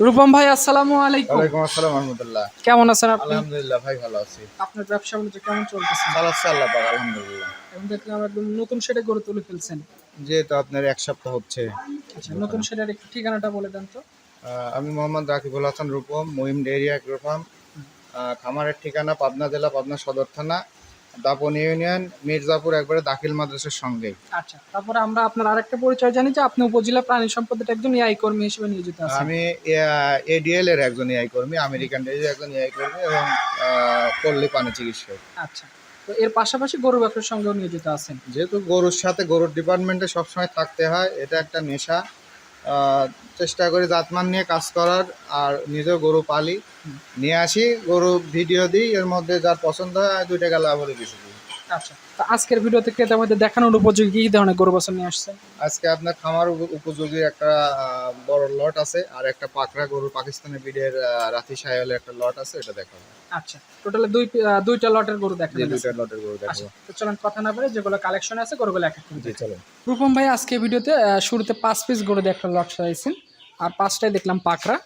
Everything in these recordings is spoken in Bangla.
রূপম ভাই আসসালামু আলাইকুম। ওয়ালাইকুম আসসালাম রহমতুল্লাহ। কেমন আছেন আপনি? আলহামদুলিল্লাহ ভাই ভালো আছি। আপনার ব্যবসা বাণিজ্য কেমন চলতেছে? চালাচ্ছে আল্লাহ পাক আলহামদুলিল্লাহ। এখন দেখলাম একদম নতুন সেটে গড়ে তুলে ফেলছেন। যে তো আপনার এক সপ্তাহ হচ্ছে। আচ্ছা নতুন সেটের একটু ঠিকানাটা বলে দেন তো। আমি Mohammad Rakibul Hasan Rupam Mohim dairy agro farm খামারের ঠিকানা পাবনা জেলা পাবনা সদর থানা। দাপন ইউনিয়ন মির্জাপুর একবারে দাখিল মাদ্রাসার সঙ্গেই আচ্ছা তারপরে আমরা আপনার আরেকটা পরিচয় জানি যে আপনি উপজেলা প্রাণী সম্পদের একজন ইআই কর্মী হিসেবে নিয়োজিত আছেন। আমি এডিএল এর একজন ইআই কর্মী আমেরিকান ডেয়ারির একজন ইআই কর্মী এবং পল্লী পানি চিকিৎসক। আচ্ছা তো এর পাশাপাশি গরু ব্যবসার সঙ্গেও নিয়োজিত আছেন। যেহেতু গরুর সাথে গরুর ডিপার্টমেন্টে সবসময় থাকতে হয় এটা একটা নেশা। চেষ্টা করি জাতমান নিয়ে কাজ করার, আর নিজেও গরু পালি। নিয়ে আসি, গরু ভিডিও দিই, এর মধ্যে যার পছন্দ হয়, দুইটা গেলা আবার বেশি দিই আচ্ছা তো আজকের ভিডিওতে ক্রেতার মধ্যে দেখানোর উপযোগী কি ধরনের গরু বাছুর নিয়ে আসছেন? আজকে আপনার খামার উপযোগী একটা বড় লট আছে আর একটা পাকড়া গরু পাকিস্তানি বিডের রাতি সায়ালের একটা লট আছে এটা দেখাবো। আচ্ছা টোটালে দুই দুইটা লটের গরু যে দেখাবেন দুইটা লটের গরু দেখাবো। তো চলেন কথা না বলে যেগুলো কালেকশন আছে গরুগুলো এক এক করে জি রূপম ভাই আজকে ভিডিওতে শুরুতে পাঁচ পিস গরু দিয়ে একটা লট সাজাইছেন আর পাঁচটাই দেখলাম পাকড়া।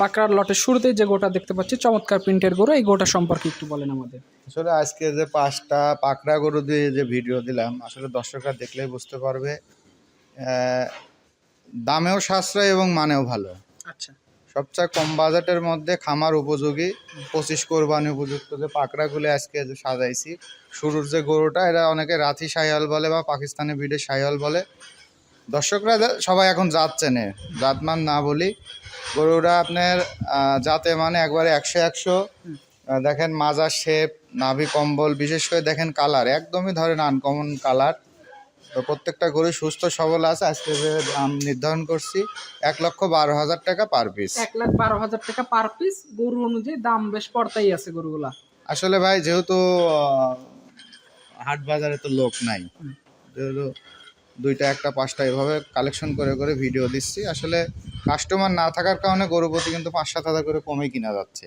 পাকড়ার লটের শুরুতেই যে গোটা দেখতে পাচ্ছি চমৎকার প্রিন্টের গরু এই গোটা সম্পর্কে একটু বলেন আমাদের। আসলে আজকে যে পাঁচটা পাকড়া গরু দিয়ে যে ভিডিও দিলাম আসলে দর্শকরা দেখলেই বুঝতে পারবে দামেও সাশ্রয় এবং মানেও ভালো। আচ্ছা। সবচেয়ে কম বাজেটের মধ্যে খামার উপযোগী পঁচিশ কোরবানি উপযুক্ত যে পাকড়াগুলো আজকে যে সাজাইছি শুরুর যে গরুটা এটা অনেকে রাথি সাইয়াল বলে বা পাকিস্তানি বিডে সাইয়াল বলে দর্শকরা সবাই এখন জাত চেনে। জাতমান না বলি। গরুরা আপনার জাতে মানে একবারে একশো একশো। দেখেন মাজার শেপ নাভি কম্বল বিশেষ করে দেখেন কালার। একদমই ধরেন আনকমন কালার। তো প্রত্যেকটা গরু সুস্থ সবল আছে। আজকে যে দাম নির্ধারণ করছি এক লক্ষ বারো হাজার টাকা পার পিস এক লাখ বারো হাজার টাকা পার পিস গরু অনুযায়ী দাম বেশ পড়তাই আছে গরুগুলা। আসলে ভাই যেহেতু হাট বাজারে তো লোক নাই। যেহেতু দুইটা একটা পাঁচটা এভাবে কালেকশন করে করে ভিডিও দিচ্ছি। আসলে কাস্টমার না থাকার কারণে গরু প্রতি কিন্তু পাঁচ সাত হাজার করে কমে কিনা যাচ্ছে।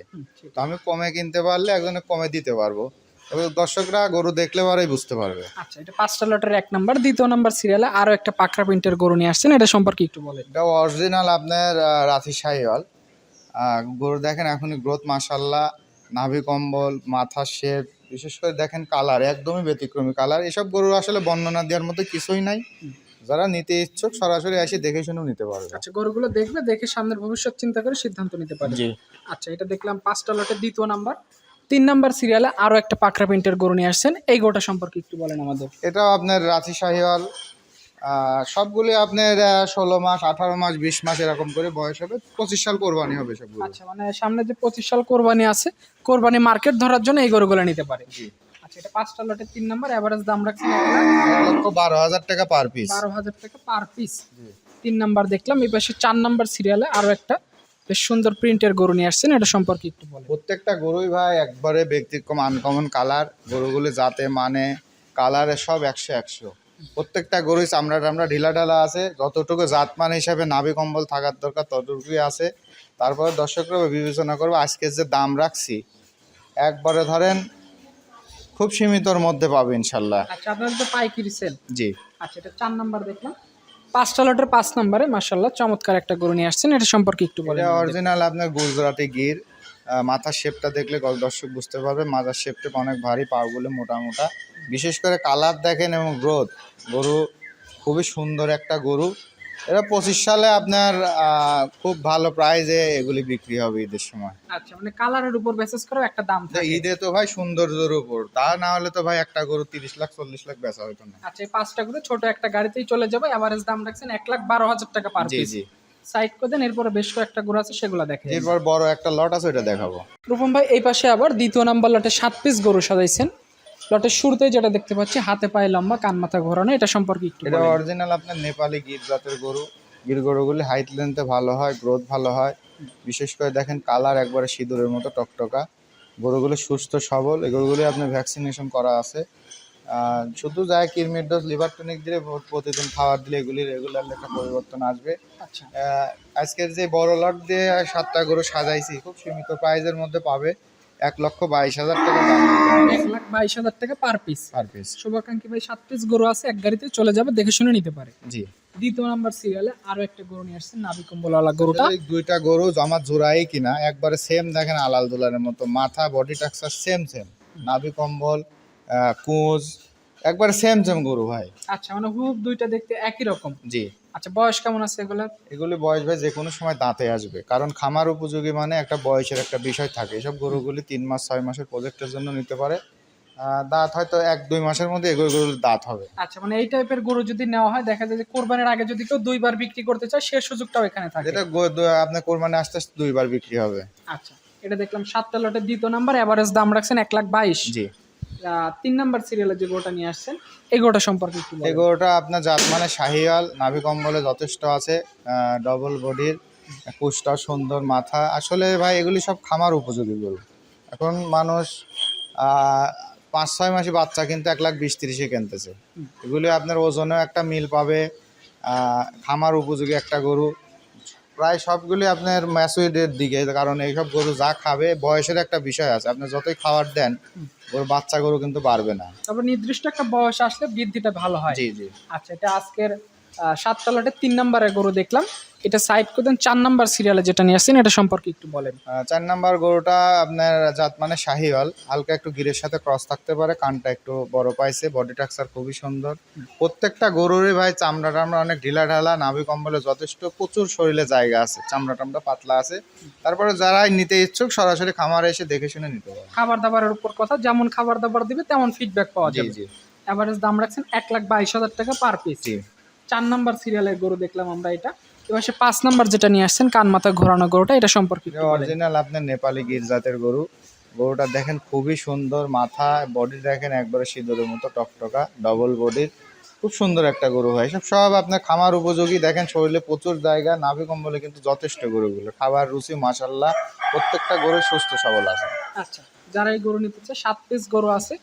তো আমি কমে কিনতে পারলে একজনে কমে দিতে পারব। এবং দর্শকরা গরু দেখলে পরেই বুঝতে পারবে। আচ্ছা এটা পাঁচটা লটের এক নাম্বার। দ্বিতীয় নাম্বার সিরিয়ালে আরও একটা পাকড়া প্রিন্টের গরু নিয়ে আসছেন। এটা সম্পর্কে একটু বলেন। এটা অরিজিনাল আপনার রাথি সাহিওয়াল। গরু দেখেন এখনই গ্রোথ মাসাল্লাহ নাভি কম্বল মাথা শেপ বিশেষ করে দেখেন কালার একদমই ব্যতিক্রমী কালার। এসব গরুর আসলে বর্ণনা দেওয়ার মতো কিছুই নাই। যারা নিতে ইচ্ছুক সরাসরি এসে দেখে শুনেও নিতে পারবে। আচ্ছা গরুগুলো দেখবে দেখে সামনের ভবিষ্যৎ চিন্তা করে সিদ্ধান্ত নিতে পারবে। জি। আচ্ছা এটা দেখলাম পাঁচটা লটের দ্বিতীয় নাম্বার। তিন নাম্বার সিরিয়ালে আরও একটা পাকড়া প্রিন্টের গরু নিয়ে আসছেন। এই গোটা সম্পর্কে একটু বলেন আমাদের। এটাও আপনার রাঁচি শাহিওয়াল সবগুলি আপনার ষোলো মাস আঠারো মাস বিশ মাস এরকম করে বয়স হবে। পঁচিশ সাল কোরবানি হবে সবগুলো। আচ্ছা মানে সামনে যে পঁচিশ সাল কোরবানি আছে কোরবানি মার্কেট ধরার জন্য এই গরুগুলো নিতে পারে। জি। আচ্ছা এটা পাঁচটা লটের তিন নাম্বার অ্যাভারেজ দাম রাখছেন লক্ষ বারো হাজার টাকা পার পিস বারো হাজার টাকা পার পিস তিন নাম্বার দেখলাম এই পাশে চার নাম্বার সিরিয়ালে আরও একটা বেশ সুন্দর প্রিন্টের গরু নিয়ে আসছেন এটা সম্পর্কে একটু বলেন। প্রত্যেকটা গরুই ভাই একবারে ব্যক্তিক্রম আনকমন কালার গরুগুলি যাতে মানে কালারে সব একশো একশো। প্রত্যেকটা গরুই চামড়া টামড়া ঢিলা ঢালা আছে। যতটুকু জাতমান হিসাবে নাভি কম্বল থাকার দরকার ততটুকুই আছে। তারপরে দর্শকরা বিবেচনা করবে আজকে যে দাম রাখছি একবারে ধরেন খুব সীমিতর মধ্যে পাবে ইনশাল্লাহ। আচ্ছা আপনাদের তো পাইকারি সেল। জি। আচ্ছা এটা চার নাম্বার দেখলাম। পাঁচটা লটের পাঁচ নাম্বারে মার্শাল্লাহ চমৎকার একটা গরু নিয়ে আসছেন। এটা সম্পর্কে একটু বলেন। এটা অরিজিনাল আপনার গুজরাটি গির। মাথার শেপটা দেখলে দর্শক বুঝতে পারবে। মাথার শেপটা অনেক ভারী পাগুলো মোটা মোটা। বিশেষ করে কালার দেখেন এবং গ্রোথ গরু খুবই সুন্দর একটা গরু। এটা পঁচিশ সালে আপনার খুব ভালো প্রাইজে এগুলি বিক্রি হবে ঈদের সময়। আচ্ছা মানে কালারের উপর বেসিস করে একটা দাম থাকে। ঈদে তো ভাই সৌন্দর্যের উপর। তা না হলে তো ভাই একটা গরু তিরিশ লাখ চল্লিশ লাখ বেচা হতো না। আচ্ছা এই পাঁচটা করে ছোট একটা গাড়িতেই চলে যাবে। এভারেজ দাম রাখছেন এক লাখ বারো হাজার টাকা পার জি জি। সাইড করে দেন এরপরে বেশ কয়েকটা গরু আছে সেগুলো দেখে এরপর বড় একটা লট আছে ওটা দেখাবো। রূপম ভাই এই পাশে আবার দ্বিতীয় নাম্বার লটে সাত পিস গরু সাজাইছেন। লটের শুরুতে যেটা দেখতে পাচ্ছি হাতে পায়ে লম্বা কান মাথা ঘোরানো এটা সম্পর্কে একটু এটা অরিজিনাল আপনার নেপালি গির জাতের গরু। গির গরুগুলি হাইট লেন্থে ভালো হয় গ্রোথ ভালো হয়। বিশেষ করে দেখেন কালার একবারে সিঁদুরের মতো টকটকা। গরুগুলি সুস্থ সবল এই গরুগুলি আপনার ভ্যাকসিনেশন করা আছে। শুধু যায় কিরমির ডোজ লিভার টনিক দিলে প্রতিদিন খাবার দিলে এগুলি রেগুলার একটা পরিবর্তন আসবে। আচ্ছা। আজকের যে বড় লট দিয়ে সাতটা গরু সাজাইছি খুব সীমিত প্রাইজের মধ্যে পাবে এক লক্ষ বাইশ হাজার টাকা দাম। এক লাখ বাইশ হাজার টাকা পার পিস পার পিস শুভাকাঙ্ক্ষী ভাই সাত পিস গরু আছে এক গাড়িতে চলে যাবে দেখে শুনে নিতে পারে। জি। দ্বিতীয় নাম্বার সিরিয়ালে আরও একটা গরু নিয়ে আসছেন নাভি কম্বলওয়ালা গরুটা। দুইটা গরু আমার জোড়াই কিনা একবারে সেম দেখেন আলাল দুলারের মতো মাথা বডি টাক্সার সেম সেম নাভি কম্বল কুঁজ একবার সেম সেম গরু ভাই। আচ্ছা মানে হুব দুইটা দেখতে একই রকম। জি। আচ্ছা বয়স কেমন আছে এগুলো? এগুলি বয়স ভাই যে কোনো সময় দাঁতে আসবে। কারণ খামার উপযোগী মানে একটা বয়সের একটা বিষয় থাকে। এসব গরুগুলি তিন মাস ছয় মাসের প্রজেক্টের জন্য নিতে পারে। দাঁত হয়তো এক দুই মাসের মধ্যে এগুলো গরুর দাঁত হবে। আচ্ছা মানে এই টাইপের গরু যদি নেওয়া হয় দেখা যায় যে কোরবানির আগে যদি কেউ দুইবার বিক্রি করতে চায় সে সুযোগটাও এখানে থাকে। এটা আপনার কোরবানি আস্তে আস্তে দুইবার বিক্রি হবে। আচ্ছা এটা দেখলাম সাতটা লটের দ্বিতীয় নাম্বার এভারেজ দাম রাখছেন এক লাখ বাইশ। জি। তিন নাম্বার সিরিয়ালে যে গরুটা নিয়ে আসছেন এই গরুটা সম্পর্কে একটু এই। আপনার জাত মানে শাহিয়াল নাভি কম্বলে যথেষ্ট আছে ডবল বডির কুচটা সুন্দর মাথা। আসলে ভাই এগুলি সব খামার উপযোগী গরু। এখন মানুষ পাঁচ ছয় মাসে বাচ্চা কিন্তু এক লাখ বিশ তিরিশে কিনতেছে। এগুলি আপনার ওজনেও একটা মিল পাবে। খামার উপযোগী একটা গরু। প্রায় সবগুলি আপনার ম্যাচুইডের দিকে কারণ এইসব গরু যা খাবে বয়সের একটা বিষয় আছে। আপনি যতই খাবার দেন ওর বাচ্চা গরু কিন্তু বাড়বে না। তবে নির্দিষ্ট একটা বয়স আসলে বৃদ্ধিটা ভালো হয়। জি জি। আচ্ছা এটা আজকের সাততলাটা তিন নম্বরের গরু দেখলাম। এটা সাইড করে দেন চার নাম্বার সিরিয়ালে যেটা নিয়ে আসছেন এটা সম্পর্কে একটু বলেন। চার নাম্বার গরুটা আপনার জাত মানে শাহিওয়াল হালকা একটু গিরের সাথে ক্রস থাকতে পারে কানটা একটু বড় পাইছে বডি টাক্সার খুবই সুন্দর। প্রত্যেকটা গরুরই ভাই চামড়া টামড়া অনেক ঢিলা ঢালা নাভি কম্বলে যথেষ্ট প্রচুর শরীরে জায়গা আছে চামড়া টামড়া পাতলা আছে। তারপরে যারাই নিতে ইচ্ছুক সরাসরি খামারে এসে দেখে শুনে নিতে পারে খাবার দাবারের উপর কথা যেমন খাবার দাবার দিবে তেমন ফিডব্যাক পাওয়া যাবে। জি। এভারেজ দাম রাখছেন এক লাখ বাইশ হাজার টাকা পার পিস চার নাম্বার সিরিয়ালের গরু দেখলাম আমরা এটা। এবার সে পাঁচ নাম্বার যেটা নিয়ে আসছেন কান মাথা ঘোরানো গরুটা এটা সম্পর্কে অরিজিনাল আপনার নেপালি গির জাতের গরু। গরুটা দেখেন খুবই সুন্দর মাথা বডি দেখেন একবারে সিঁদুরের মতো টকটকা ডবল বডির খুব সুন্দর একটা গরু হয়। সব সব আপনার খামার উপযোগী। দেখেন শরীরে প্রচুর জায়গা নাভি কম্বলে কিন্তু যথেষ্ট গরুগুলো। খাবার রুচি মাসাল্লাহ প্রত্যেকটা গরু সুস্থ সবল আছে। আচ্ছা যারা এই গরু নিতে চায় সাত পিস গরু আছে।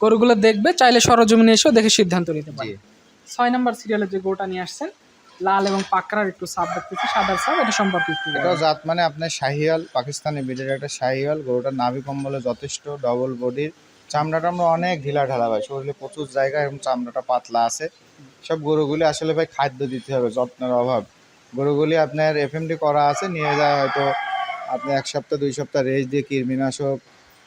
গরুগুলো দেখবে চাইলে সরজমিনে এসেও দেখে সিদ্ধান্ত নিতে পারে। ছয় নাম্বার সিরিয়ালে যে গরুটা নিয়ে আসছেন লাল এবং পাকড়ার একটু সাপ দেখতেছি সাদার সাপ এটা সম্পর্কে একটু। এটাও জাত মানে আপনার শাহিয়াল পাকিস্তানি বিডের একটা শাহিয়াল গরুটার নাভি কম্বলে যথেষ্ট ডবল বডির চামড়াটা আমরা অনেক ঢিলা ঢালা ভাই শরীরে প্রচুর জায়গা এবং চামড়াটা পাতলা আছে। সব গরুগুলি আসলে ভাই খাদ্য দিতে হবে যত্নের অভাব। গরুগুলি আপনার এফএমডি করা আছে নিয়ে যায় হয়তো আপনি এক সপ্তাহ দুই সপ্তাহ রেস্ট দিয়ে কীটনাশক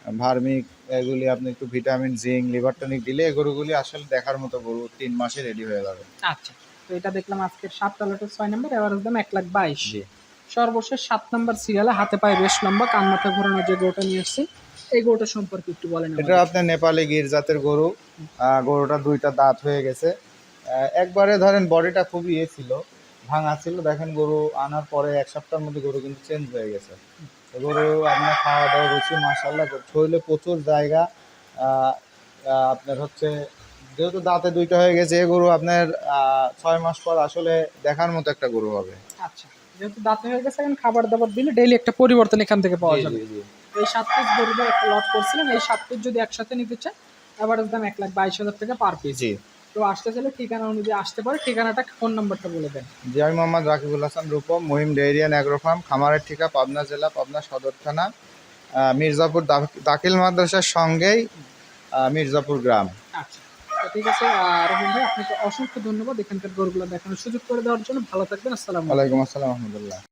ভার্মিক এগুলি আপনি একটু ভিটামিন জিঙ্ক লিভার টনিক দিলে এই গরুগুলি আসলে দেখার মতো গরু তিন মাসে রেডি হয়ে যাবে। আচ্ছা। তো এটা দেখলাম আজকের সাতটা লটের ছয় নাম্বার এভারেজ দাম এক লাখ বাইশ। সর্বশেষ সাত নাম্বার সিরিয়ালে হাতে পায়ে বেশ লম্বা কান মাথা ঘোরানো যে গরুটা নিয়ে আসছেন এই গরুটা সম্পর্কে একটু বলেন এটা আপনার নেপালি গির। জাতের গরু গরুটা দুইটা দাঁত হয়ে গেছে। একবারে ধরেন বডিটা খুবই ইয়ে ছিল ভাঙা ছিল। দেখেন গরু আনার পরে এক সপ্তাহের মধ্যে গরু কিন্তু চেঞ্জ হয়ে গেছে। গরু আপনার খাওয়া দাওয়া রুচি মাসাল্লাহ শরীরে প্রচুর জায়গা আপনার হচ্ছে যেহেতু দাঁতে দুইটা হয়ে গেছে এই গরু আপনার ছয় মাস পর আসলে দেখার মতো একটা গরু হবে। আচ্ছা যেহেতু দাঁতে হয়ে গেছে এখন খাবার দাবার দিলে ডেইলি একটা পরিবর্তন এখান থেকে পাওয়া যাবে। এই সাত পিস গরুদের একটা লট করছিলেন এই সাত পিস যদি একসাথে নিতে চান এভারেজ দাম এক লাখ বাইশ হাজার টাকা পার পিস তো আসতে চাইলে ঠিকানা অনুযায়ী আসতে পারে ঠিকানাটা ফোন নাম্বারটা বলে দেন। জি আমি মোহাম্মদ রাকিবুল হাসান রূপম মহিম ডেইরিয়ান ফার্ম খামারের ঠিকা পাবনা জেলা পাবনা সদর থানা মির্জাপুর দাখিল মাদ্রাসার সঙ্গেই মির্জাপুর গ্রাম। আচ্ছা। তো ঠিক আছে। আর রহিম ভাই, আপনাকে অসংখ্য ধন্যবাদ এখানকার গরুগুলো দেখানোর সুযোগ করে দেওয়ার জন্য। ভালো থাকবেন, আসসালাম আলাইকুম। আসসালাম রহমতুল্লাহ